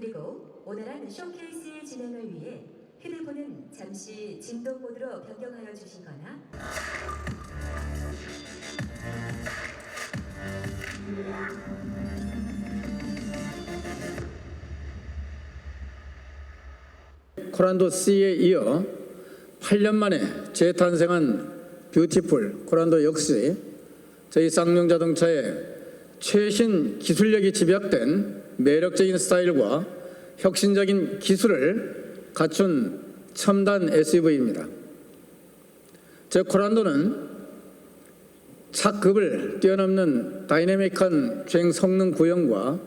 그리고 원활한 쇼케이스의 진행을 위해 휴대폰은 잠시 진동 모드로 변경하여 주시거나 코란도 C에 이어 8년 만에 재탄생한 뷰티풀 코란도 역시 저희 쌍용 자동차의 최신 기술력이 집약된 매력적인 스타일과 혁신적인 기술을 갖춘 첨단 SUV입니다. 저 코란도는 차급을 뛰어넘는 다이내믹한 주행 성능 구현과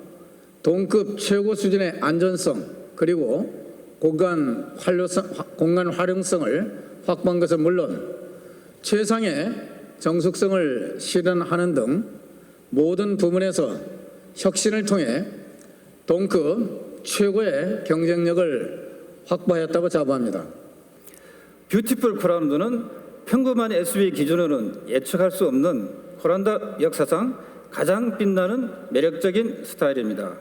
동급 최고 수준의 안전성 그리고 공간 활용성, 공간 활용성을 확보한 것은 물론 최상의 정숙성을 실현하는 등 모든 부문에서 혁신을 통해 동급 최고의 경쟁력을 확보하였다고 자부합니다. 뷰티풀 코란도는 평범한 SUV 기준으로는 예측할 수 없는 코란다 역사상 가장 빛나는 매력적인 스타일입니다.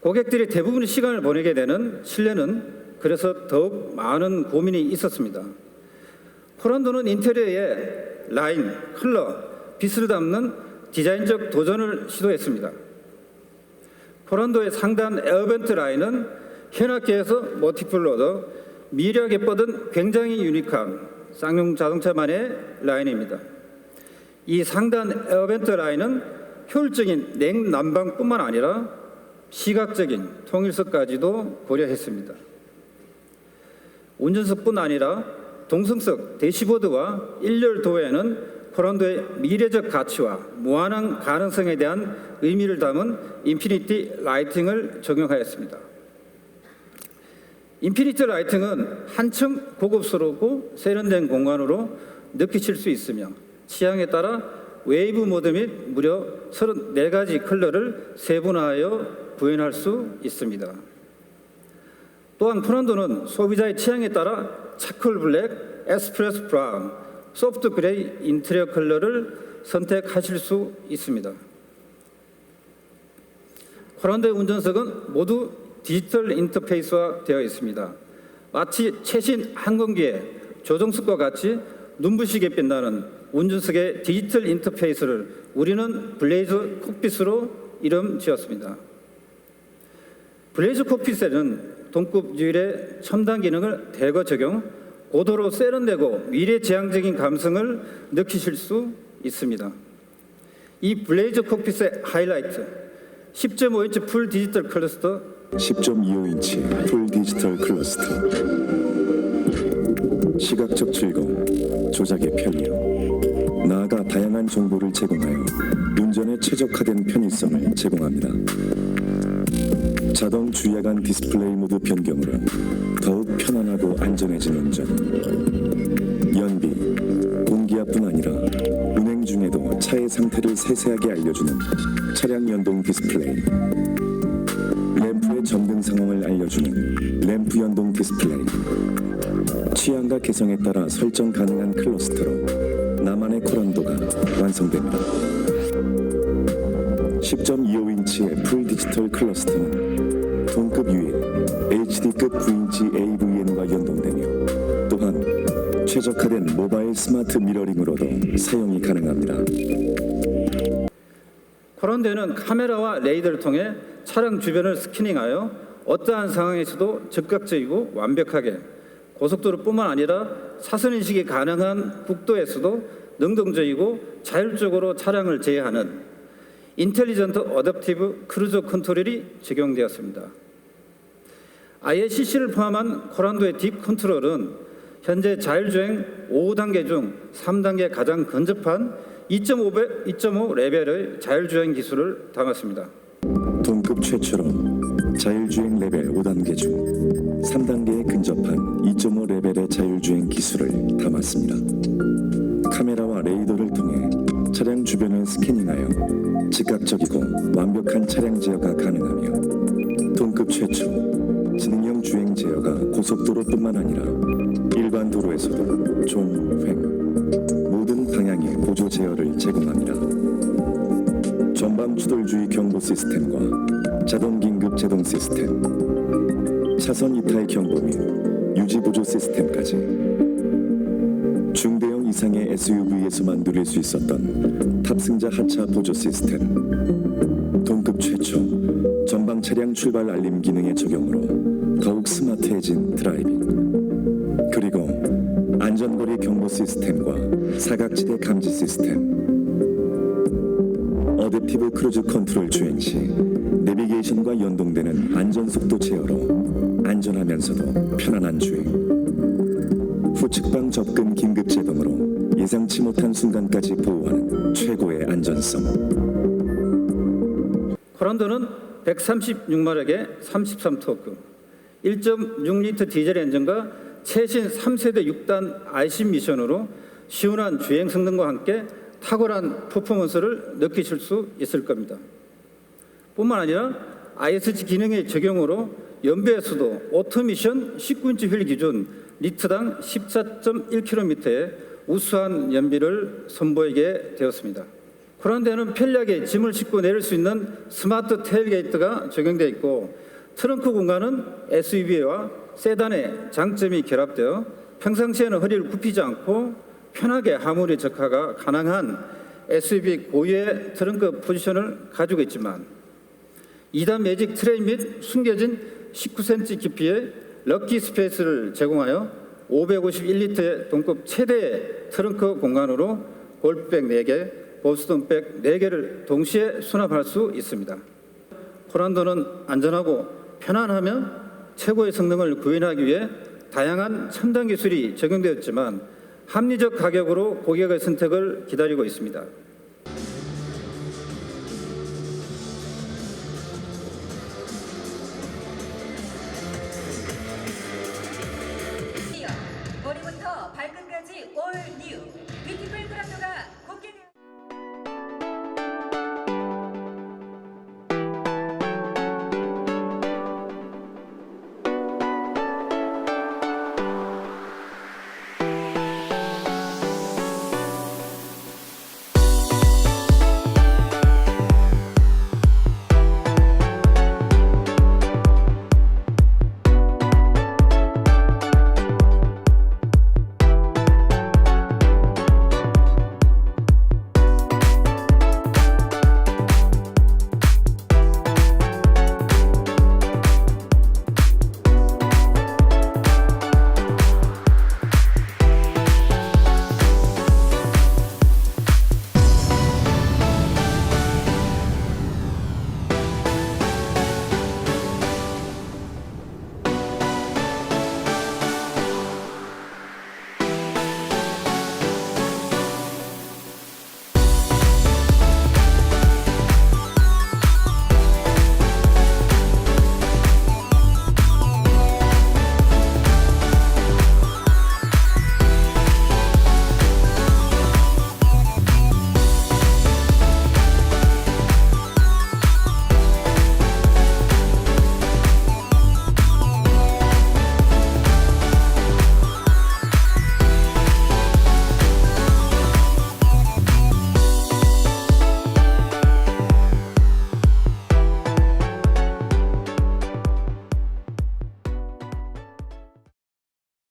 고객들이 대부분의 시간을 보내게 되는 실내는 그래서 더욱 많은 고민이 있었습니다. 코란도는 인테리어에 라인, 컬러, 빛을 담는 디자인적 도전을 시도했습니다. 코란도의 상단 에어벤트 라인은 모티프를 얻어 미려하게 뻗은 굉장히 유니크한 쌍용 자동차만의 라인입니다. 이 상단 에어벤트 라인은 효율적인 냉난방뿐만 아니라 시각적인 통일성까지도 고려했습니다. 운전석뿐 아니라 동승석 대시보드와 일렬 도어에는 코란도의 미래적 가치와 무한한 가능성에 대한 의미를 담은 인피니티 라이팅을 적용하였습니다. 인피니티 라이팅은 한층 고급스럽고 세련된 공간으로 느끼실 수 있으며 취향에 따라 웨이브 모드 및 무려 34가지 컬러를 세분화하여 구현할 수 있습니다. 또한 프란도는 소비자의 취향에 따라 차콜 블랙, 에스프레소 브라운, 소프트 그레이 인테리어 컬러를 선택하실 수 있습니다. 코란도의 운전석은 모두 디지털 인터페이스화 되어 있습니다. 마치 최신 항공기의 조종석과 같이 눈부시게 빛나는 운전석의 디지털 인터페이스를 우리는 블레이즈 콕핏으로 이름 지었습니다. 블레이즈 콕핏에는 동급 유일의 첨단 기능을 대거 적용, 고도로 세련되고 미래지향적인 감성을 느끼실 수 있습니다. 이 블레이즈 콕핏의 하이라이트, 10.5인치 풀 디지털 클러스터. 10.25인치 풀 디지털 클러스터. 시각적 즐거움 조작의 편리함 나아가 다양한 정보를 제공하여 운전에 최적화된 편의성을 제공합니다 자동 주야간 디스플레이 모드 변경으로 더욱 편안하고 안전해진 운전 연비 공기압뿐 아니라 운행 중에도 차의 상태를 세세하게 알려주는 차량 연동 디스플레이. 램프의 점등 상황을 알려주는 램프 연동 디스플레이. 취향과 개성에 따라 설정 가능한 클러스터로 나만의 코란도가 완성됩니다. 10.25 인치의 풀 디지털 클러스터는 동급 유일 HD급 9인치 AVN과 연동되며 또한 최적화된 모바일 스마트 미러링으로도 사용이 가능합니다. 코란도에는 카메라와 레이더를 통해 차량 주변을 스캐닝하여 어떠한 상황에서도 즉각적이고 완벽하게 고속도로뿐만 아니라 사선 인식이 가능한 국도에서도 능동적이고 자율적으로 차량을 제어하는 인텔리전트 어댑티브 크루즈 컨트롤이 적용되었습니다. IACC를 포함한 코란도의 딥 컨트롤은 현재 자율주행 5단계 중 3단계 가장 근접한 2.5, 2.5 레벨의 자율주행 기술을 담았습니다. 동급 최초로 자율주행 레벨 5단계 중 3단계에 근접한 2.5 레벨의 자율주행 기술을 담았습니다. 카메라와 레이더를 통해 차량 주변을 스캐닝하여 즉각적이고 완벽한 차량 제어가 가능하며 동급 최초 지능형 주행 제어가 고속도로뿐만 아니라 일반 도로에서도 종횡 모든 방향의 보조 제어를 제공합니다. 전방 추돌주의 경보 시스템과 자동 긴급 제동 시스템, 차선 이탈 경보 및 유지 보조 시스템까지 중대형 이상의 SUV에서만 누릴 수 있었던 탑승자 하차 보조 시스템, 동급 최초 전방 차량 출발 알림 기능의 적용으로 더욱 스마트해진 드라이빙, 그리고 안전거리 경보 시스템과 사각지대 감지 시스템, 어댑티브 크루즈 컨트롤 주행 시 내비게이션과 연동되는 안전속도 제어로 안전하면서도 편안한 주행 후측방 접근 긴급 제동으로 예상치 못한 순간까지 보호하는 최고의 안전성 코란도는 136마력의 33토크, 1.6리터 디젤 엔진과 최신 3세대 6단 IC 미션으로 시원한 주행 성능과 함께 탁월한 퍼포먼스를 느끼실 수 있을 겁니다. 뿐만 아니라 ISG 기능의 적용으로 연비에서도 오토미션 19인치 휠 기준 리터당 14.1km의 우수한 연비를 선보이게 되었습니다. 코란대는 편리하게 짐을 싣고 내릴 수 있는 스마트 테일게이트가 적용되어 있고 트렁크 공간은 SUV와 세단의 장점이 결합되어 평상시에는 허리를 굽히지 않고 편하게 하물이 적하가 가능한 SUV 고유의 트렁크 포지션을 가지고 있지만 2단 매직 트레이 및 숨겨진 19cm 깊이의 럭키 스페이스를 제공하여 551리터의 동급 최대의 트렁크 공간으로 골프백 4개, 보스턴백 4개를 동시에 수납할 수 있습니다. 코란도는 안전하고 편안하며 최고의 성능을 구현하기 위해 다양한 첨단 기술이 적용되었지만 합리적 가격으로 고객의 선택을 기다리고 있습니다.